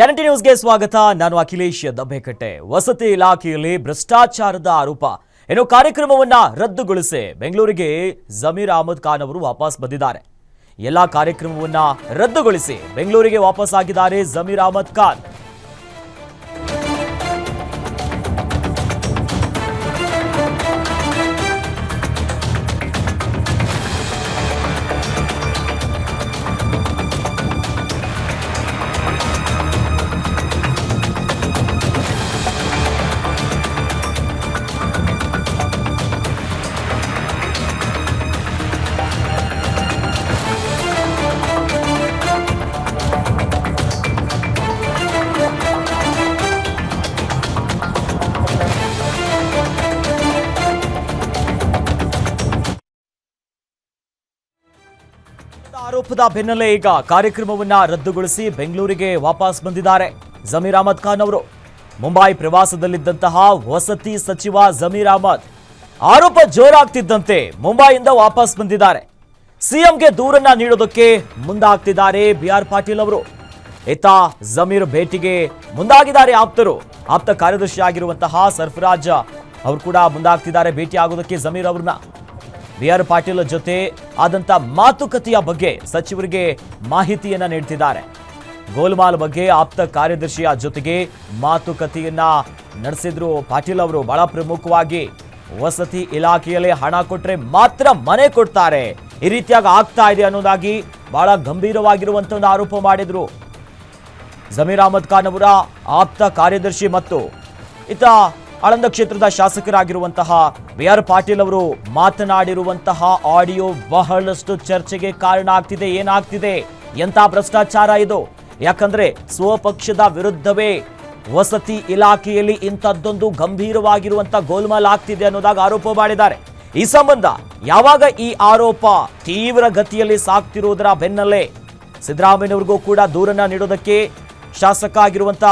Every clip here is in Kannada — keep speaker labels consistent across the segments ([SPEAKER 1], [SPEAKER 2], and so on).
[SPEAKER 1] ಗ್ಯಾರಂಟಿ ನ್ಯೂಸ್ಗೆ ಸ್ವಾಗತ. ನಾನು ಅಖಿಲೇಶ್ ದಬ್ಬೆಕಟ್ಟೆ ವಸತಿ ಇಲಾಖೆಯಲ್ಲಿ ಭ್ರಷ್ಟಾಚಾರದ ಆರೋಪ. ಏನೋ ಕಾರ್ಯಕ್ರಮವನ್ನ ರದ್ದುಗೊಳಿಸಿ ಬೆಂಗಳೂರಿಗೆ ಜಮೀರ್ ಅಹಮದ್ ಖಾನ್ ಅವರು ವಾಪಸ್ ಬಂದಿದ್ದಾರೆ. ಎಲ್ಲಾ ಕಾರ್ಯಕ್ರಮವನ್ನ ರದ್ದುಗೊಳಿಸಿ ಬೆಂಗಳೂರಿಗೆ ವಾಪಸ್ ಆಗಿದ್ದಾರೆ ಜಮೀರ್ ಅಹಮದ್ ಖಾನ್. ಆರೋಪದ ಬೆನ್ನಲ್ಲೇ ಈಗ ಕಾರ್ಯಕ್ರಮವನ್ನ ರದ್ದುಗೊಳಿಸಿ ಬೆಂಗಳೂರಿಗೆ ವಾಪಸ್ ಬಂದಿದ್ದಾರೆ ಜಮೀರ್ ಅಹಮದ್ ಖಾನ್ ಅವರು. ಮುಂಬೈ ಪ್ರವಾಸದಲ್ಲಿದ್ದಂತಹ ವಸತಿ ಸಚಿವ ಜಮೀರ್ ಅಹಮದ್ ಆರೋಪ ಜೋರಾಗ್ತಿದ್ದಂತೆ ಮುಂಬೈಯಿಂದ ವಾಪಸ್ ಬಂದಿದ್ದಾರೆ. ಸಿಎಂಗೆ ದೂರನ್ನ ನೀಡೋದಕ್ಕೆ ಮುಂದಾಗ್ತಿದ್ದಾರೆ ಬಿ ಆರ್ ಪಾಟೀಲ್ ಅವರು. ಇತ್ತ ಜಮೀರ್ ಭೇಟಿಗೆ ಮುಂದಾಗಿದ್ದಾರೆ ಆಪ್ತರು. ಆಪ್ತ ಕಾರ್ಯದರ್ಶಿ ಆಗಿರುವಂತಹ ಸರ್ಫರಾಜ್ ಅವರು ಕೂಡ ಮುಂದಾಗ್ತಿದ್ದಾರೆ. ಭೇಟಿ ಆಗೋದಕ್ಕೆ ಜಮೀರ್ ಅವ್ರನ್ನ. ಬಿ ಆರ್ ಪಾಟೀಲ್ ಜೊತೆ ಆದಂತ ಮಾತುಕತೆಯ ಬಗ್ಗೆ ಸಚಿವರಿಗೆ ಮಾಹಿತಿಯನ್ನ ನೀಡ್ತಿದ್ದಾರೆ. ಗೋಲ್ಮಾಲ್ ಬಗ್ಗೆ ಆಪ್ತ ಕಾರ್ಯದರ್ಶಿಯ ಜೊತೆಗೆ ಮಾತುಕತೆಯನ್ನ ನಡೆಸಿದ್ರು ಪಾಟೀಲ್ ಅವರು. ಬಹಳ ಪ್ರಮುಖವಾಗಿ ವಸತಿ ಇಲಾಖೆಯಲ್ಲಿ ಹಣ ಕೊಟ್ಟರೆ ಮಾತ್ರ ಮನೆ ಕೊಡ್ತಾರೆ. ಈ ರೀತಿಯಾಗಿ ಆಗ್ತಾ ಇದೆ ಅನ್ನೋದಾಗಿ ಬಹಳ ಗಂಭೀರವಾಗಿರುವಂತ ಒಂದು ಆರೋಪ ಮಾಡಿದ್ರು. ಜಮೀರ್ ಅಹಮದ್ ಖಾನ್ ಅವರ ಆಪ್ತ ಕಾರ್ಯದರ್ಶಿ ಮತ್ತು ಇತ ಆಳಂದ ಕ್ಷೇತ್ರದ ಶಾಸಕರಾಗಿರುವಂತಹ ಬಿ ಆರ್ ಪಾಟೀಲ್ ಅವರು ಮಾತನಾಡಿರುವಂತಹ ಆಡಿಯೋ ಬಹಳಷ್ಟು ಚರ್ಚೆಗೆ ಕಾರಣ ಆಗ್ತಿದೆ, ಏನಾಗ್ತಿದೆ? ಎಂಥ ಭ್ರಷ್ಟಾಚಾರ ಇದು? ಯಾಕಂದ್ರೆ ಸ್ವಪಕ್ಷದ ವಿರುದ್ಧವೇ ವಸತಿ ಇಲಾಖೆಯಲ್ಲಿ ಇಂಥದ್ದೊಂದು ಗಂಭೀರವಾಗಿರುವಂತ ಗೋಲ್ಮಾಲ್ ಆಗ್ತಿದೆ ಅನ್ನೋದಾಗ ಆರೋಪ ಮಾಡಿದ್ದಾರೆ. ಈ ಸಂಬಂಧ ಯಾವಾಗ ಈ ಆರೋಪ ತೀವ್ರ ಗತಿಯಲ್ಲಿ ಸಾಕ್ತಿರುವುದರ ಬೆನ್ನಲ್ಲೇ ಸಿದ್ದರಾಮಯ್ಯವ್ರಿಗೂ ಕೂಡ ದೂರನ್ನ ನೀಡೋದಕ್ಕೆ ಶಾಸಕ ಆಗಿರುವಂತ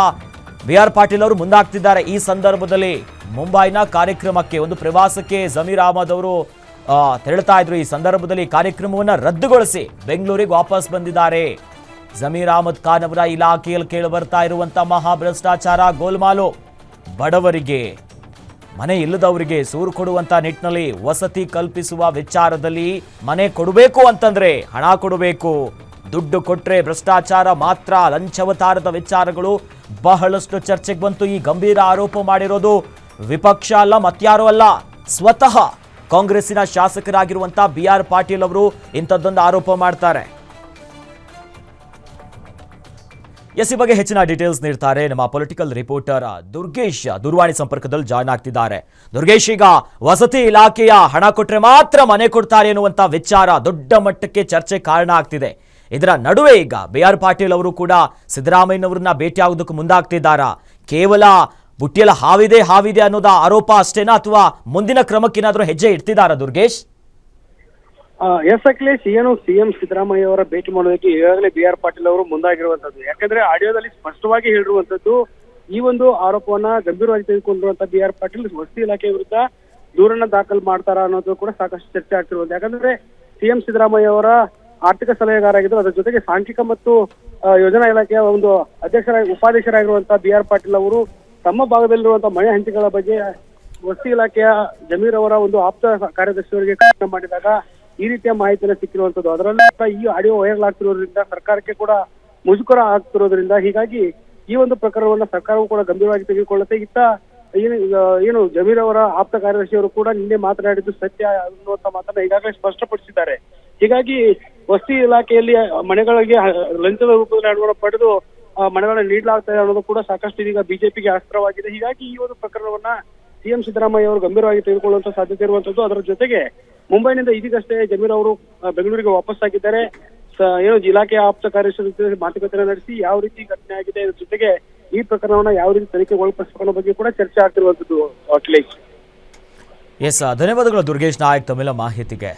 [SPEAKER 1] ಬಿ ಆರ್ ಪಾಟೀಲ್ ಅವರು ಮುಂದಾಗ್ತಿದ್ದಾರೆ. ಈ ಸಂದರ್ಭದಲ್ಲಿ ಮುಂಬೈನ ಕಾರ್ಯಕ್ರಮಕ್ಕೆ ಒಂದು ಪ್ರವಾಸಕ್ಕೆ ಜಮೀರ್ ಅಹಮದ್ ಅವರು ತೆರಳುತ್ತಾ ಇದ್ರು. ಈ ಸಂದರ್ಭದಲ್ಲಿ ಕಾರ್ಯಕ್ರಮವನ್ನು ರದ್ದುಗೊಳಿಸಿ ಬೆಂಗಳೂರಿಗೆ ವಾಪಸ್ ಬಂದಿದ್ದಾರೆ. ಜಮೀರ್ ಅಹಮದ್ ಖಾನ್ ಅವರ ಇಲಾಖೆಯಲ್ಲಿ ಕೇಳಿ ಬರ್ತಾ ಇರುವಂಥ ಮಹಾ ಭ್ರಷ್ಟಾಚಾರ ಗೋಲ್ಮಾಲು. ಬಡವರಿಗೆ, ಮನೆ ಇಲ್ಲದವರಿಗೆ ಸೂರು ಕೊಡುವಂತ ನಿಟ್ಟಿನಲ್ಲಿ ವಸತಿ ಕಲ್ಪಿಸುವ ವಿಚಾರದಲ್ಲಿ ಮನೆ ಕೊಡಬೇಕು ಅಂತಂದ್ರೆ ಹಣ ಕೊಡಬೇಕು. ದುಡ್ಡು ಕೊಟ್ರೆ ಭ್ರಷ್ಟಾಚಾರ ಮಾತ್ರ ಲಂಚವತಾರದ ವಿಚಾರಗಳು. ಬಹಳಷ್ಟು ಚರ್ಚೆಗೆ ಬಂತು. ಈ ಗಂಭೀರ ಆರೋಪ ಮಾಡಿರೋದು ವಿಪಕ್ಷ ಅಲ್ಲ ಮತ್ಯಾರೂ ಅಲ್ಲ. ಸ್ವತಃ ಕಾಂಗ್ರೆಸ್ಸಿನ ಶಾಸಕರಾಗಿರುವಂಥ ಬಿ ಆರ್ ಪಾಟೀಲ್ ಅವರು ಇಂಥದ್ದೊಂದು ಆರೋಪ ಮಾಡ್ತಾರೆ. ಎಸ್ ಈ ಬಗ್ಗೆ ಹೆಚ್ಚಿನ ಡೀಟೇಲ್ಸ್ ನೀಡ್ತಾರೆ ನಮ್ಮ ಪೊಲಿಟಿಕಲ್ ರಿಪೋರ್ಟರ್ ದುರ್ಗೇಶ್ ದೂರವಾಣಿ ಸಂಪರ್ಕದಲ್ಲಿ ಜಾಯ್ನ್ ಆಗ್ತಿದ್ದಾರೆ. ದುರ್ಗೇಶ್, ಈಗ ವಸತಿ ಇಲಾಖೆಯ ಹಣ ಕೊಟ್ಟರೆ ಮಾತ್ರ ಮನೆ ಕೊಡ್ತಾರೆ ಎನ್ನುವಂತ ವಿಚಾರ ದೊಡ್ಡ ಮಟ್ಟಕ್ಕೆ ಚರ್ಚೆ ಕಾರಣ ಆಗ್ತಿದೆ. ಇದರ ನಡುವೆ ಈಗ ಬಿ ಆರ್ ಪಾಟೀಲ್ ಅವರು ಕೂಡ ಸಿದ್ದರಾಮಯ್ಯನವರನ್ನ ಭೇಟಿಯಾಗೋದಕ್ಕೆ ಮುಂದಾಗ್ತಿದ್ದಾರಾ? ಕೇವಲ ಬುಟ್ಟಿಯಲ್ಲ ಹಾವಿದೆ ಹಾವಿದೆ ಅನ್ನೋದ ಆರೋಪ ಅಷ್ಟೇನಾ ಅಥವಾ ಮುಂದಿನ ಕ್ರಮಕ್ಕೇನಾದ್ರೂ ಹೆಜ್ಜೆ ಇಡ್ತಿದ್ದಾರಾ ದುರ್ಗೇಶ್?
[SPEAKER 2] ಎಸ್ ಅಖಿಲೇಶ್, ಏನು ಸಿಎಂ ಸಿದ್ದರಾಮಯ್ಯ ಅವರ ಭೇಟಿ ಮಾಡೋದಕ್ಕೆ ಈಗಾಗಲೇ ಬಿ ಆರ್ ಪಾಟೀಲ್ ಅವರು ಮುಂದಾಗಿರುವಂತದ್ದು. ಯಾಕಂದ್ರೆ ಆಡಿಯೋದಲ್ಲಿ ಸ್ಪಷ್ಟವಾಗಿ ಹೇಳಿರುವಂತದ್ದು, ಈ ಒಂದು ಆರೋಪವನ್ನ ಗಂಭೀರವಾಗಿ ತೆಗೆದುಕೊಂಡಿರುವಂತ ಬಿ ಆರ್ ಪಾಟೀಲ್ ವಸತಿ ಇಲಾಖೆ ವಿರುದ್ಧ ದೂರನ್ನ ದಾಖಲು ಮಾಡ್ತಾರ ಅನ್ನೋದು ಕೂಡ ಸಾಕಷ್ಟು ಚರ್ಚೆ ಆಗ್ತಿರುವಂತ. ಯಾಕಂದ್ರೆ ಸಿಎಂ ಸಿದ್ದರಾಮಯ್ಯ ಅವರ ಆರ್ಥಿಕ ಸಲಹೆಗಾರಾಗಿದ್ದು, ಅದರ ಜೊತೆಗೆ ಸಾಂಖ್ಯಿಕ ಮತ್ತು ಯೋಜನಾ ಇಲಾಖೆಯ ಒಂದು ಅಧ್ಯಕ್ಷರಾಗಿ ಉಪಾಧ್ಯಕ್ಷರಾಗಿರುವಂತಹ ಬಿ ಆರ್ ಪಾಟೀಲ್ ಅವರು ತಮ್ಮ ಭಾಗದಲ್ಲಿರುವಂತಹ ಮನೆ ಹಂಚಿಕೆಗಳ ಬಗ್ಗೆ ವಸತಿ ಇಲಾಖೆಯ ಜಮೀರ್ ಅವರ ಒಂದು ಆಪ್ತ ಕಾರ್ಯದರ್ಶಿಯವರಿಗೆ ಕರೆ ಮಾಡಿದಾಗ ಈ ರೀತಿಯ ಮಾಹಿತಿಯನ್ನು ಸಿಕ್ಕಿರುವಂತದ್ದು. ಅದರಲ್ಲೂ ಕೂಡ ಈ ಆಡಿಯೋ ವೈರಲ್ ಆಗ್ತಿರೋದ್ರಿಂದ ಸರ್ಕಾರಕ್ಕೆ ಕೂಡ ಮುಜುಗರ ಆಗ್ತಿರೋದ್ರಿಂದ ಹೀಗಾಗಿ ಈ ಒಂದು ಪ್ರಕರಣವನ್ನ ಸರ್ಕಾರವು ಕೂಡ ಗಂಭೀರವಾಗಿ ತೆಗೆದುಕೊಳ್ಳುತ್ತೆ. ಇತ್ತ ಏನು ಏನು ಜಮೀರ್ ಅವರ ಆಪ್ತ ಕಾರ್ಯದರ್ಶಿಯವರು ಕೂಡ ನಿನ್ನೆ ಮಾತನಾಡಿದ್ದು ಸತ್ಯ ಅನ್ನುವಂತ ಮಾತನ್ನ ಈಗಾಗಲೇ ಸ್ಪಷ್ಟಪಡಿಸಿದ್ದಾರೆ. ಹೀಗಾಗಿ ವಸತಿ ಇಲಾಖೆಯಲ್ಲಿ ಮನೆಗಳಿಗೆ ಲಂಚದ ರೂಪದಲ್ಲಿ ಹಣವನ್ನು ಪಡೆದು ಮನೆಗಳನ್ನ ನೀಡಲಾಗ್ತದೆ ಅನ್ನೋದು ಕೂಡ ಸಾಕಷ್ಟು ಇದೀಗ ಬಿಜೆಪಿಗೆ ಅಸ್ತ್ರವಾಗಿದೆ ಹೀಗಾಗಿ ಈ ಒಂದು ಪ್ರಕರಣವನ್ನ ಸಿಎಂ ಸಿದ್ದರಾಮಯ್ಯ ಅವರು ಗಂಭೀರವಾಗಿ ತೆಗೆದುಕೊಳ್ಳುವಂತ ಸಾಧ್ಯತೆ ಇರುವಂತದ್ದು. ಅದರ ಜೊತೆಗೆ ಮುಂಬೈನಿಂದ ಇದೀಗಷ್ಟೇ ಜಮೀರ್ ಅವರು ಬೆಂಗಳೂರಿಗೆ ವಾಪಸ್ ಆಗಿದ್ದಾರೆ. ಏನು ಇಲಾಖೆಯ ಆಪ್ತ ಕಾರ್ಯದರ್ಶಿ ಮಾತುಕತೆ ನಡೆಸಿ ಯಾವ ರೀತಿ ಘಟನೆ ಆಗಿದೆ ಇದ್ರ ಜೊತೆಗೆ ಈ ಪ್ರಕರಣವನ್ನ ಯಾವ ರೀತಿ ತನಿಖೆ ಒಳಪಡಿಸಿಕೊಳ್ಳೋ ಬಗ್ಗೆ ಕೂಡ ಚರ್ಚೆ ಆಗ್ತಿರುವಂತದ್ದು ಅಖಿಲೇಶ್.
[SPEAKER 1] ಎಸ್, ಧನ್ಯವಾದಗಳು ದುರ್ಗೇಶ್ ನಾಯಕ್ ತಮಿಳ ಮಾಹಿತಿಗೆ.